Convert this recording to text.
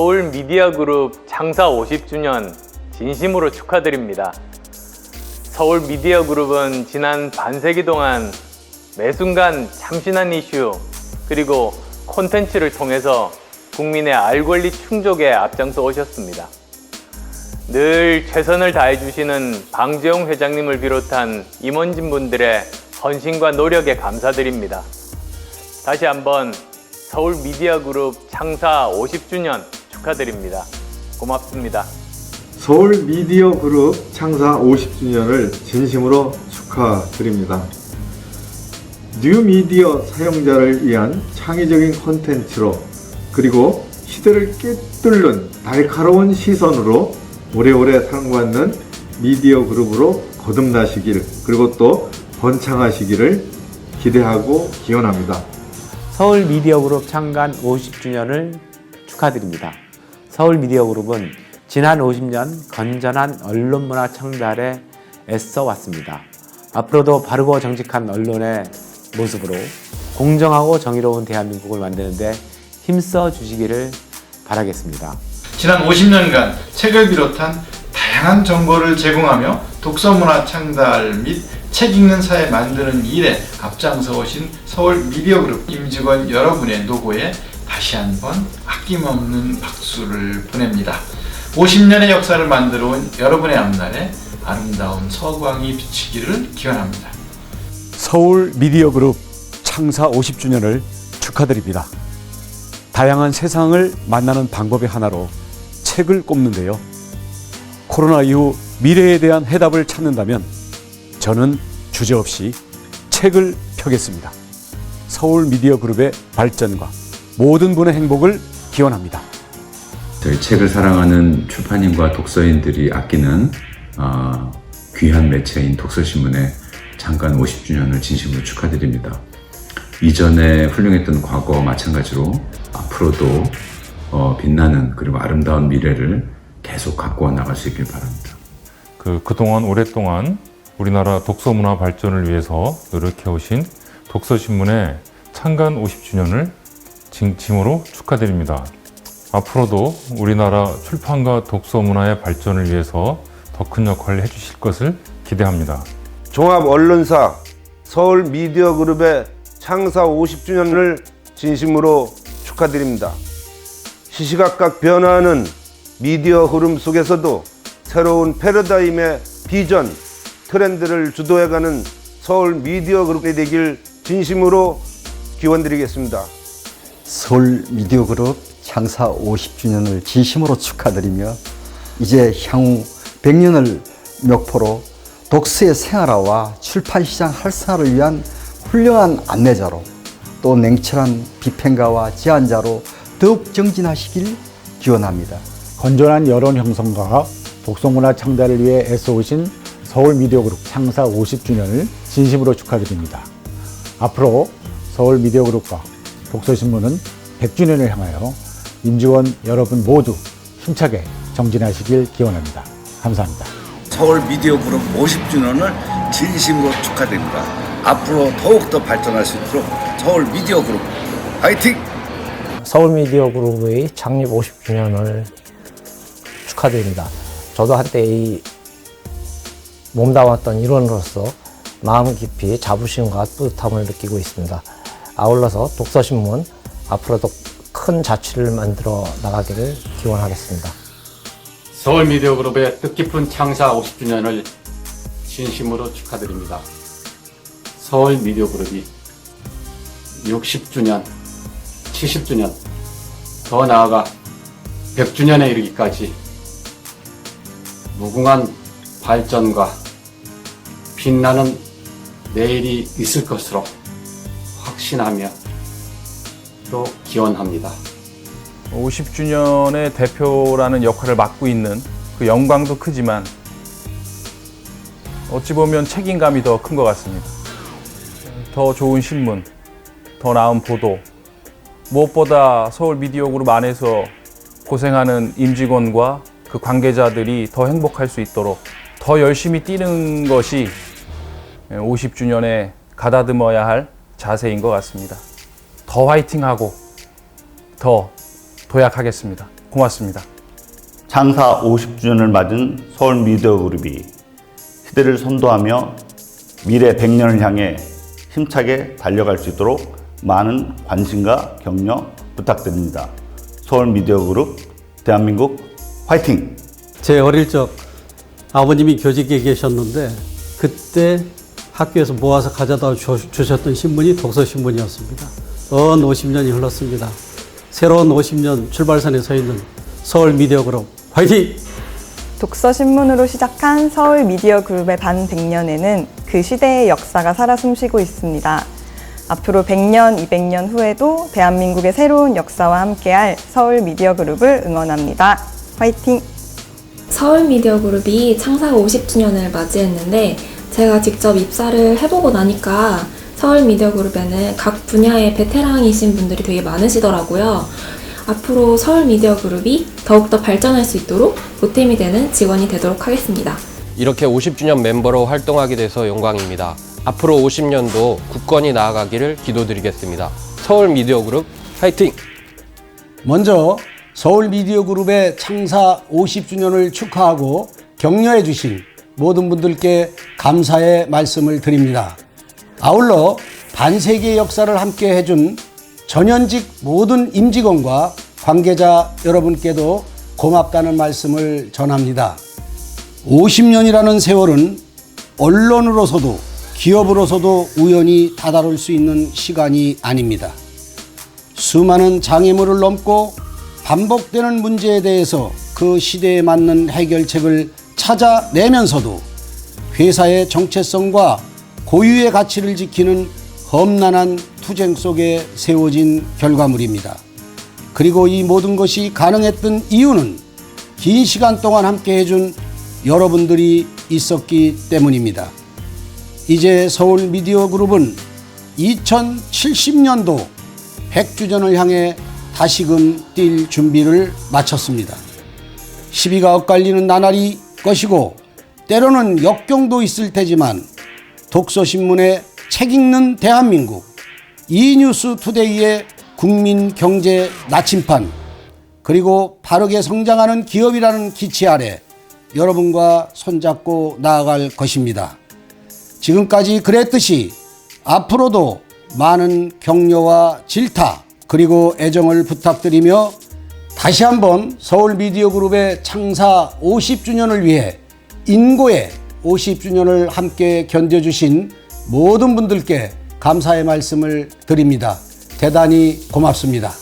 서울 미디어 그룹 창사 50주년 진심으로 축하드립니다. 서울 미디어 그룹은 지난 반세기 동안 매 순간 참신한 이슈 그리고 콘텐츠를 통해서 국민의 알 권리 충족에 앞장서 오셨습니다. 늘 최선을 다해 주시는 방재용 회장님을 비롯한 임원진 분들의 헌신과 노력에 감사드립니다. 다시 한번 서울 미디어 그룹 창사 50주년 축하드립니다. 고맙습니다. 서울 미디어 그룹 창사 50주년을 진심으로 축하드립니다. 뉴 미디어 사용자를 위한 창의적인 콘텐츠로 그리고 시대를 꿰뚫는 날카로운 시선으로 오래오래 사랑받는 미디어 그룹으로 거듭나시길 그리고 또 번창하시기를 기대하고 기원합니다. 서울 미디어 그룹 창간 50주년을 축하드립니다. 서울 미디어그룹은 지난 50년 건전한 언론 문화 창달에 애써 왔습니다. 앞으로도 바르고 정직한 언론의 모습으로 공정하고 정의로운 대한민국을 만드는데 힘써 주시기를 바라겠습니다. 지난 50년간 책을 비롯한 다양한 정보를 제공하며 독서문화 창달 및 책 읽는 사회 만드는 일에 앞장서 오신 서울 미디어그룹 임직원 여러분의 노고에 다시 한번 아낌없는 박수를 보냅니다. 50년의 역사를 만들어 온 여러분의 앞날에 아름다운 서광이 비치기를 기원합니다. 서울 미디어 그룹 창사 50주년을 축하드립니다. 다양한 세상을 만나는 방법의 하나로 책을 꼽는데요. 코로나 이후 미래에 대한 해답을 찾는다면 저는 주저없이 책을 펴겠습니다. 서울 미디어 그룹의 발전과 모든 분의 행복을 기원합니다. 저희 책을 사랑하는 출판인과 독서인들이 아끼는 어, 귀한 매체인 독서신문의 잠깐 50주년을 진심으로 축하드립니다. 이전에 훌륭했던 과거와 마찬가지로 앞으로도 어, 빛나는 그리고 아름다운 미래를 계속 갖고 나갈 수 있길 바랍니다. 그 그동안 오랫동안 우리나라 독서 문화 발전을 위해서 노력해 오신 독서신문의 창간 50주년을 진심으로 축하드립니다. 앞으로도 우리나라 출판과 독서 문화의 발전을 위해서 더 큰 역할을 해주실 것을 기대합니다. 종합 언론사 서울 미디어 그룹의 창사 50주년을 진심으로 축하드립니다. 시시각각 변화하는 미디어 흐름 속에서도 새로운 패러다임의 비전, 트렌드를 주도해가는 서울 미디어 그룹이 되길 진심으로 기원드리겠습니다. 서울 미디어 그룹 창사 50주년을 진심으로 축하드리며 이제 향후 100년을 목표로 독서의 생활화와 출판시장 활성화를 위한 훌륭한 안내자로 또 냉철한 비평가와 제안자로 더욱 정진하시길 기원합니다. 건전한 여론 형성과 독서문화 창달을 위해 애써오신 서울 미디어 그룹 창사 50주년을 진심으로 축하드립니다. 앞으로 서울 미디어 그룹과 독서신문은 100주년을 향하여 임직원 여러분 모두 힘차게 정진하시길 기원합니다. 감사합니다. 서울 미디어 그룹 50주년을 진심으로 축하드립니다. 앞으로 더욱더 발전할 수 있도록 서울 미디어 그룹 화이팅! 서울 미디어 그룹의 창립 50주년을 축하드립니다. 저도 한때 이 몸담았던 일원으로서 마음 깊이 자부심과 뿌듯함을 느끼고 있습니다. 아울러서 독서신문 앞으로도 큰 자취를 만들어 나가기를 기원하겠습니다. 서울 미디어 그룹의 뜻깊은 창사 50주년을 진심으로 축하드립니다. 서울 미디어 그룹이 60주년, 70주년, 더 나아가 100주년에 이르기까지 무궁한 발전과 빛나는 내일이 있을 것으로 확신하며 또 기원합니다. 50주년의 대표라는 역할을 맡고 있는 그 영광도 크지만 어찌 보면 책임감이 더 큰 것 같습니다. 더 좋은 신문, 더 나은 보도, 무엇보다 서울 미디어 그룹 안에서 고생하는 임직원과 그 관계자들이 더 행복할 수 있도록 더 열심히 뛰는 것이 50주년에 가다듬어야 할 자세인 것 같습니다. 더 화이팅하고 더 도약하겠습니다. 고맙습니다. 창사 50주년을 맞은 서울 미디어 그룹이 시대를 선도하며 미래 100년을 향해 힘차게 달려갈 수 있도록 많은 관심과 격려 부탁드립니다. 서울 미디어 그룹 대한민국 화이팅! 제 어릴 적 아버님이 교직에 계셨는데 그때 학교에서 모아서 가져다 주- 주셨던 신문이 독서신문이었습니다. 언 50년이 흘렀습니다. 새로운 50년 출발선에 서 있는 서울 미디어 그룹 화이팅! 독서신문으로 시작한 서울 미디어 그룹의 반 100년에는 그 시대의 역사가 살아 숨쉬고 있습니다. 앞으로 100년, 200년 후에도 대한민국의 새로운 역사와 함께할 서울 미디어 그룹을 응원합니다. 화이팅! 서울 미디어 그룹이 창사 50주년을 맞이했는데 제가 직접 입사를 해보고 나니까 서울 미디어 그룹에는 각 분야의 베테랑이신 분들이 되게 많으시더라고요. 앞으로 서울 미디어 그룹이 더욱더 발전할 수 있도록 보탬이 되는 직원이 되도록 하겠습니다. 이렇게 50주년 멤버로 활동하게 돼서 영광입니다. 앞으로 50년도 굳건히 나아가기를 기도드리겠습니다. 서울 미디어 그룹 화이팅! 먼저 서울 미디어 그룹의 창사 50주년을 축하하고 격려해 주신 모든 분들께 감사의 말씀을 드립니다. 아울러 반세기의 역사를 함께 해준 전현직 모든 임직원과 관계자 여러분께도 고맙다는 말씀을 전합니다. 50년이라는 세월은 언론으로서도 기업으로서도 우연히 다다를 수 있는 시간이 아닙니다. 수많은 장애물을 넘고 반복되는 문제에 대해서 그 시대에 맞는 해결책을 찾아내면서도 회사의 정체성과 고유의 가치를 지키는 험난한 투쟁 속에 세워진 결과물입니다. 그리고 이 모든 것이 가능했던 이유는 긴 시간 동안 함께 해준 여러분들이 있었기 때문입니다. 이제 서울 미디어 그룹은 2070년도 100주년을 향해 다시금 뛸 준비를 마쳤습니다. 시비가 엇갈리는 나날이 것이고 때로는 역경도 있을 테지만 독서신문의 책 읽는 대한민국 이뉴스 투데이의 국민 경제 나침판 그리고 바르게 성장하는 기업이라는 기치 아래 여러분과 손잡고 나아갈 것입니다. 지금까지 그랬듯이 앞으로도 많은 격려와 질타 그리고 애정을 부탁드리며 다시 한번 서울 미디어 그룹의 창사 50주년을 위해 인고의 50주년을 함께 견뎌주신 모든 분들께 감사의 말씀을 드립니다. 대단히 고맙습니다.